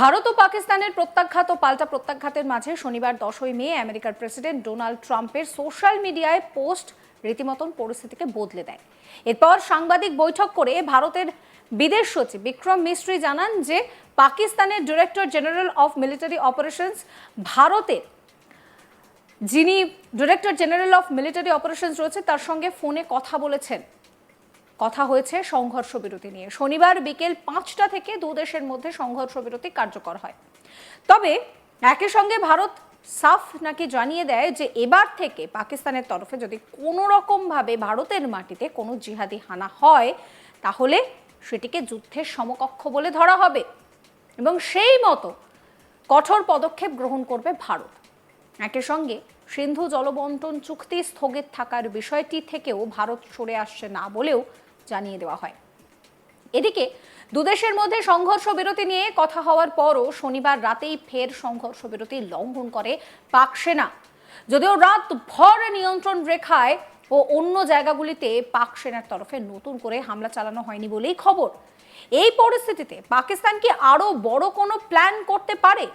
ভারত ও পাকিস্তানের প্রত্যাঘাত ও পাল্টা প্রত্যাঘাতের মাঝে শনিবার দশই মে আমেরিকার প্রেসিডেন্ট ডোনাল্ড ট্রাম্পের সোশ্যাল মিডিয়ায় পোস্ট রীতিমতন পরিস্থিতিকে বদলে দেয়। এরপর সাংবাদিক বৈঠক করে ভারতের বিদেশ সচিব বিক্রম মিস্ত্রি জানান যে, পাকিস্তানের director general of military operations ভারতের যিনি director general of military operations রয়েছে, তার সঙ্গে ফোনে কথা বলেছেন। কথা হয়েছে সংঘর্ষ বিরতি নিয়ে। শনিবার বিকেল পাঁচটা থেকে দু দেশের মধ্যে সংঘর্ষ বিরতি কার্যকর হয়। তবে একই সঙ্গে ভারত সাফ নাকি জানিয়ে দেয় যে এবার থেকে পাকিস্তানের তরফে যদি কোনো রকমভাবে ভারতের মাটিতে কোনো জিহাদি হানা হয়, তাহলে সেটিকে যুদ্ধের সমকক্ষ বলে ধরা হবে। এবং সেই মতো কঠোর পদক্ষেপ গ্রহণ করবে ভারত। একই সঙ্গে সিন্ধু জলবন্টন চুক্তি স্থগিত থাকার বিষয়টি থেকেও ভারত সরে আসছে না বলেও জানিয়ে দেওয়া হয়। এদিকে দুদেশের মধ্যে সংঘর্ষ বিরতি নিয়ে কথা হওয়ার পরও শনিবার রাতেই ফের সংঘর্ষ বিরতি লঙ্ঘন করে পাক সেনা যদিও রাত ভর নিয়ন্ত্রণ রেখায় ও অন্য জায়গাগুলিতে পাক সেনার তরফে নতুন করে হামলা চালানো হয়নি বলেই খবর। এই পরিস্থিতিতে পাকিস্তান কি আরও বড় কোনো প্ল্যান করতে পারে?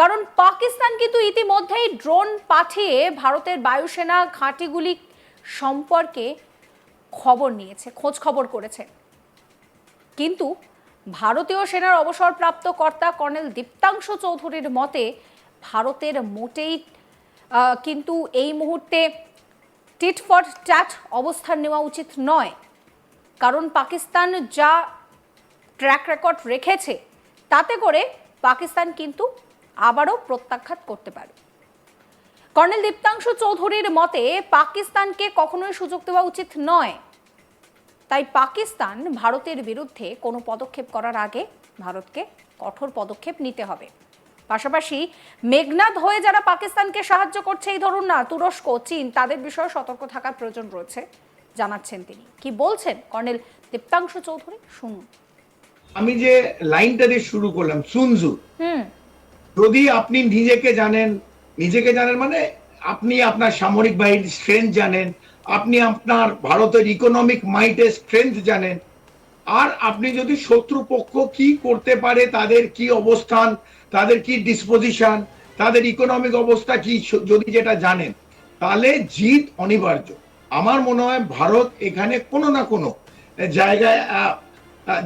কারণ পাকিস্তান কিন্তু ইতিমধ্যেই ড্রোন পাঠিয়ে ভারতের বায়ুসেনা ঘাঁটিগুলি সম্পর্কে খবর নিয়েছে, খোঁজ খবর করেছে। কিন্তু ভারতীয় সেনার অবসরপ্রাপ্ত কর্তা কর্নেল দীপ্তাংশু চৌধুরীর মতে, ভারতের মোটেই কিন্তু এই মুহূর্তে টিট ফর ট্যাট অবস্থান নেওয়া উচিত নয়। কারণ পাকিস্তান যা ট্র্যাক রেকর্ড রেখেছে, তাতে করে পাকিস্তান কিন্তু আবারও প্রত্যাখ্যাত করতে পারে। কর্নেল দীপ্তাংশু চৌধুরীর মতে পাকিস্তানকে কখনোই সুযোগ দেওয়া উচিত নয়। তাই পাকিস্তান ভারতের বিরুদ্ধে কোনো পদক্ষেপ করার আগে ভারতকে কঠোর পদক্ষেপ নিতে হবে। পাশাপাশি মেঘনাদ হয়ে যারা পাকিস্তানকে সাহায্য করছে এই ধরুন না তুরস্ক চীন তাদের বিষয়ে সতর্ক থাকার প্রয়োজন রয়েছে জানাচ্ছেন তিনি। কি বলছেন কর্নেল দীপ্তাংশু চৌধুরী? শুনুন। আমি যে লাইনটা দিয়ে শুরু করলাম সুনজু হুম। যদি আপনি নিজেকে জানেন নিজেকে জানেন মানে আপনি আপনার সামরিক বাহিনীর স্ট্রেংথ জানেন, আপনি আপনার ভারতের ইকোনমিক মাইটের স্ট্রেংথ জানেন। আর আপনি যদি শত্রুপক্ষ কি করতে পারে, তাদের কি অবস্থান, তাদের কি ডিসপোজিশন তাদের ইকোনমিক অবস্থা কি যদি যেটা জানেন, তাহলে জিত অনিবার্য। আমার মনে হয় ভারত এখানে কোনো না কোনো জায়গায়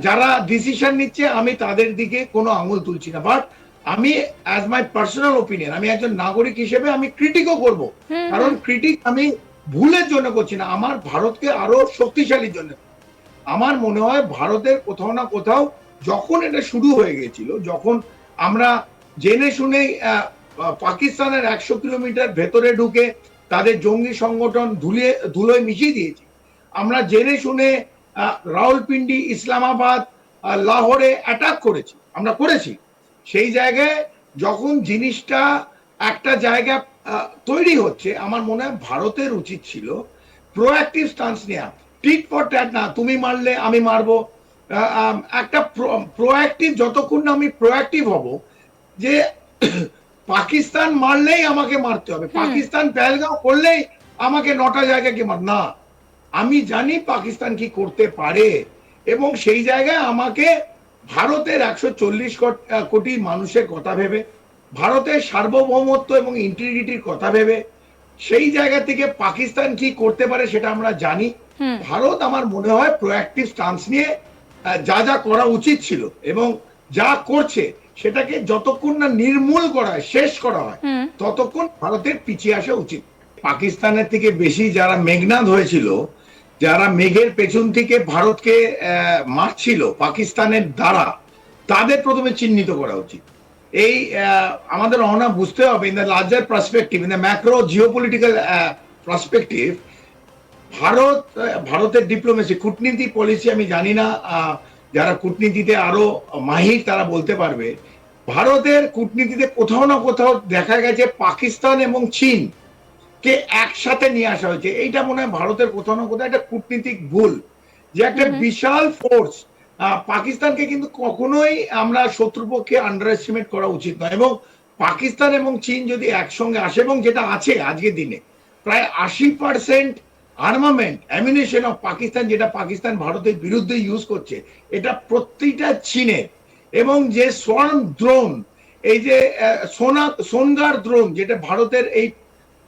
যারা ডিসিশন নিচ্ছে, আমি তাদের দিকে কোনো আঙুল তুলছি না। বাট আমি অ্যাজ মাই পার্সোনাল ওপিনিয়ন আমি একজন নাগরিক হিসেবে আমি ক্রিটিকও করব। কারণ ক্রিটিক আমি ভুলের জন্য করছি না আমার ভারতকে আরও শক্তিশালীর জন্য। আমার মনে হয় ভারতের কোথাও না কোথাও যখন এটা শুরু হয়ে গেছিল যখন আমরা জেনে শুনে পাকিস্তানের একশো কিলোমিটার ভেতরে ঢুকে তাদের জঙ্গি সংগঠন ধুলিয়ে ধুলোয় মিশিয়ে দিয়েছি। আমরা জেনে শুনে আহ, রাওয়ালপিন্ডি ইসলামাবাদ লাহোরে অ্যাটাক করেছি। আমরা করেছি। সেই জায়গায় যখন জিনিসটা একটা জায়গা তৈরি হচ্ছে আমার মনে হয় ভারতের উচিত ছিল প্রোঅ্যাক্টিভ স্টান্স নেওয়া টিট ফর ট্যাট না তুমি মারলে আমি মারবো। একটা প্রোঅ্যাক্টিভ যতক্ষণ না আমি প্রোঅ্যাক্টিভ হব যে পাকিস্তান মারলেই আমাকে মারতে হবে। পাকিস্তান পেহেলগাঁও করলেই আমাকে নটা জায়গাকে মার। না আমি জানি পাকিস্তান কি করতে পারে এবং সেই জায়গায় আমাকে ভারতের একশো চল্লিশ কোটি মানুষের কথা ভেবে ভারতের সার্বভৌমত্ব এবং ইন্টিগ্রিটির কথা ভেবে সেই জায়গা থেকে পাকিস্তান কি করতে পারে সেটা আমরা জানি। ভারত আমার মনে হয় প্রোঅ্যাক্টিভ স্টান্স নিয়ে যা যা করা উচিত ছিল এবং যা করছে সেটাকে যতক্ষণ না নির্মূল করা হয় শেষ করা হয় ততক্ষণ ভারতের পিছিয়ে আসা উচিত। পাকিস্তানের থেকে বেশি যারা মেঘনাদ হয়েছিল যারা মেঘের পেছন থেকে ভারতকে মারছিল পাকিস্তানের দ্বারা, তাদের প্রথমে চিহ্নিত করা উচিত। এই আমাদের অনা বুঝতে হবে in the larger perspective in the macro geopolitical perspective Bharat ভারতের ডিপ্লোমেসি কূটনীতি পলিসি আমি জানি না যারা কূটনীতিতে আরও মাহির তারা বলতে পারবে। ভারতের কূটনীতিতে কোথাও না কোথাও দেখা গেছে পাকিস্তান এবং চীন কে একসাথে নিয়ে আসা হয়েছে। এইটা মনে হয় ভারতের কোথাও না কোথাও একটা কূটনীতিক ভুল যে একটা বিশাল ফোর্স পাকিস্তানকে কিন্তু কখনোই আমরা শত্রুপক্ষে আন্ডার এস্টিমেট করা উচিত নয়। এবং পাকিস্তান এবং চীন যদি একসঙ্গে আসে এবং যেটা আছে আজকের দিনে প্রায় আশি percent armament ammunition of Pakistan যেটা পাকিস্তান ভারতের বিরুদ্ধে ইউজ করছে এটা প্রত্যেকটা চীনের। এবং যে সোয়ার্ম ড্রোন এই যে সোনা সোনগার ড্রোন যেটা ভারতের এই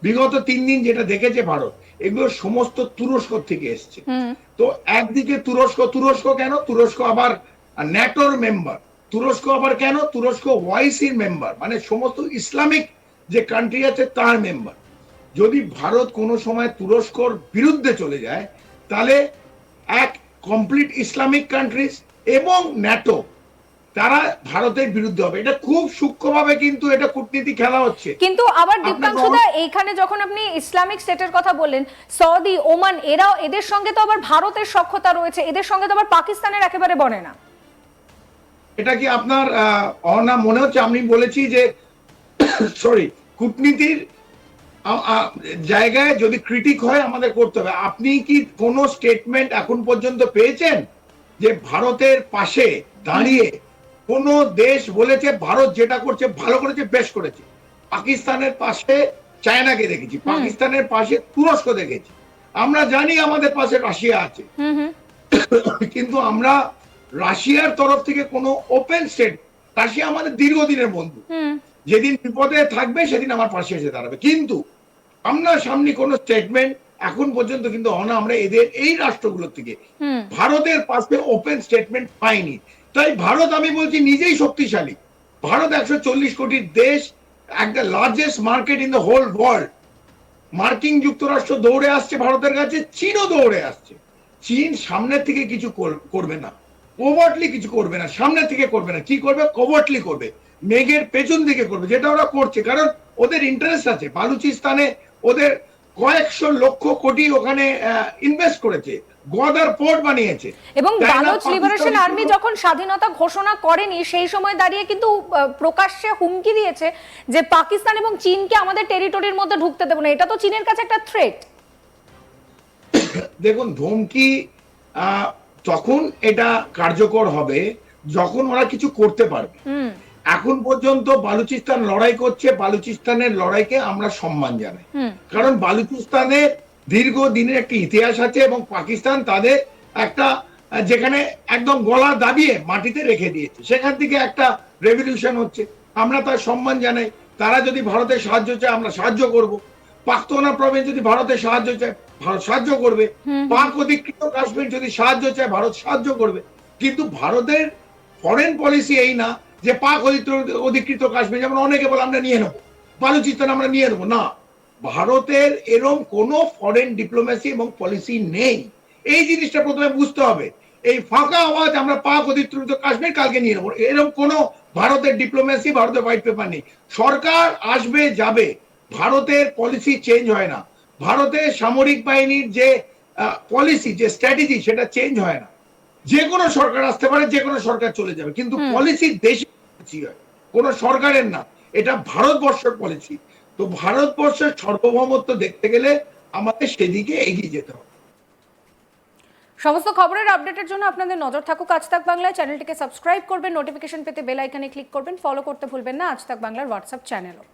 বিগত তিন দিন যেটা দেখেছে ভারত এগুলো সমস্ত তুরস্ক থেকে এসছে। তো একদিকে তুরস্ক তুরস্ক কেন? তুরস্ক আবার ন্যাটোর মেম্বার। তুরস্ক আবার কেন? তুরস্ক ওয়াইসির মেম্বার। মানে সমস্ত ইসলামিক যে কান্ট্রি আছে তার মেম্বার। যদি ভারত কোনো সময় তুরস্কর বিরুদ্ধে চলে যায় তাহলে এক কমপ্লিট ইসলামিক কান্ট্রিজ এবং ন্যাটো তারা ভারতের বিরুদ্ধে হবে। এটা খুব সূক্ষ্মভাবে কিন্তু এটা কূটনীতি খেলা হচ্ছে। কিন্তু আবার দীপ্তাংশুদা এইখানে যখন আপনি ইসলামিক স্টেটের কথা বললেন সৌদি ওমান এরাও এদের সঙ্গে তো আবার ভারতের সক্ষতা রয়েছে এদের সঙ্গে তো আবার পাকিস্তানের একেবারে বনে না। এটা কি আপনার অনা মনে হচ্ছে? আমি বলেছি যে সরি কূটনীতির জায়গায় যদি ক্রিটিক হয় আমাদের করতে হবে। আপনি কি কোনো স্টেটমেন্ট এখন পর্যন্ত পেয়েছেন যে ভারতের পাশে দাঁড়িয়ে কোন দেশ বলেছে ভারত যেটা করছে ভালো করেছে বেশ করেছে। পাকিস্তানের পাশে চায়নাকে দেখেছি পাকিস্তানের পাশে তুরস্ক দেখেছি। আমরা জানি আমাদের পাশে রাশিয়া আছে। কিন্তু আমরা রাশিয়ার তরফ থেকে কোনো ওপেন স্টেট রাশিয়া আমাদের দীর্ঘদিনের বন্ধু। যেদিন বিপদে থাকবে সেদিন আমার পাশে এসে দাঁড়াবে। কিন্তু আমরা সামনে কোনো স্টেটমেন্ট এখন পর্যন্ত কিন্তু হন আমরা এদের এই রাষ্ট্রগুলোর থেকে ভারতের পাশে ওপেন স্টেটমেন্ট পাইনি। তাই ভারত আমি বলছি নিজেই শক্তিশালী। ভারত একশো চল্লিশ কোটির দেশ একটা largest market in the whole world মার্কিন যুক্তরাষ্ট্র দৌড়ে আসছে ভারতের কাছে চীনও দৌড়ে আসছে। চীন সামনের থেকে কিছু কর- করবে না। কোভার্টলি কিছু করবে না সামনের থেকে করবে না। কি করবে? কোভার্টলি করবে। মেঘের পেছন দিকে করবে যেটা ওরা করছে। কারণ ওদের ইন্টারেস্ট আছে। বালুচিস্তানে ওদের কয়েকশো লক্ষ কোটি ওখানে ইনভেস্ট করেছে গোয়াদার পোর্ট বানিয়েছে। এবং বালোচ লিবারেশন আর্মি যখন স্বাধীনতা ঘোষণা করেনি সেই সময় দাঁড়িয়ে কিন্তু প্রকাশ্যে হুমকি দিয়েছে যে পাকিস্তান এবং চীনকে আমাদের টেরিটরির মধ্যে ঢুকতে দেবো না। এটা তো চীনের কাছে একটা থ্রেট দেখুন ধমকি তখন এটা কার্যকর হবে যখন ওরা কিছু করতে পারবে। এখন পর্যন্ত বালুচিস্তান লড়াই করছে বালুচিস্তানের লড়াইকে আমরা সম্মান জানাই। কারণ বালুচিস্তানের দীর্ঘ দিনের একটি ইতিহাস আছে এবং পাকিস্তান তাদের একটা যেখানে একদম গলা দাবিয়ে মাটিতে রেখে দিয়েছে। সেখান থেকে একটা রেভলিউশন হচ্ছে। আমরা তার সম্মান জানাই। তারা যদি ভারতের সাহায্য চায় আমরা সাহায্য করব। পাখতোনা প্রভিন্স যদি ভারতের সাহায্য চায় ভারত সাহায্য করবে। পাক অধিকৃত কাশ্মীর যদি সাহায্য চায় ভারত সাহায্য করবে। কিন্তু ভারতের ফরেন পলিসি এই না। যে পাক অধিকৃত- কাশ্মীর, যেমন অনেকে বলে আমরা নিয়ে নেব। বালুচিস্তান আমরা নিয়ে নেব। না, ভারতের এরম কোনো ফরেন ডিপ্লোমেসি এবং পলিসি নেই। এই জিনিসটা প্রথমে বুঝতে হবে। এই ফাঁকা আওয়াজ আমরা পাক অধিকৃত কাশ্মীর কালকে নিয়ে নেব। এরকম কোনো ভারতের ডিপ্লোমেসি ভারতের হোয়াইট পেপার নেই। সরকার আসবে, যাবে। ভারতের পলিসি চেঞ্জ হয় না। ভারতের সামরিক বাহিনীর যে পলিসি যে স্ট্র্যাটেজি সেটা চেঞ্জ হয় না। যে কোনো সরকার আসতে পারে যে কোনো সরকার চলে যাবে। কিন্তু পলিসি দেশি policy হয়। কোনো সরকারের না। এটা ভারতবর্ষের পলিসি তো ভারতবর্ষের সার্বভৌমত্ব দেখতে গেলে আমাদের সেদিকে এগিয়ে যেতে হবে। সমস্ত খবরের আপডেটের জন্য আপনাদের নজর থাকুক আজ তাক বাংলায়। চ্যানেলটিকে সাবস্ক্রাইব করবেন নোটিফিকেশন পেতে বেল আইকনে ক্লিক করবেন ফলো করতে ভুলবেন না। আজ তাক বাংলার হোয়াটসঅ্যাপ চ্যানেলও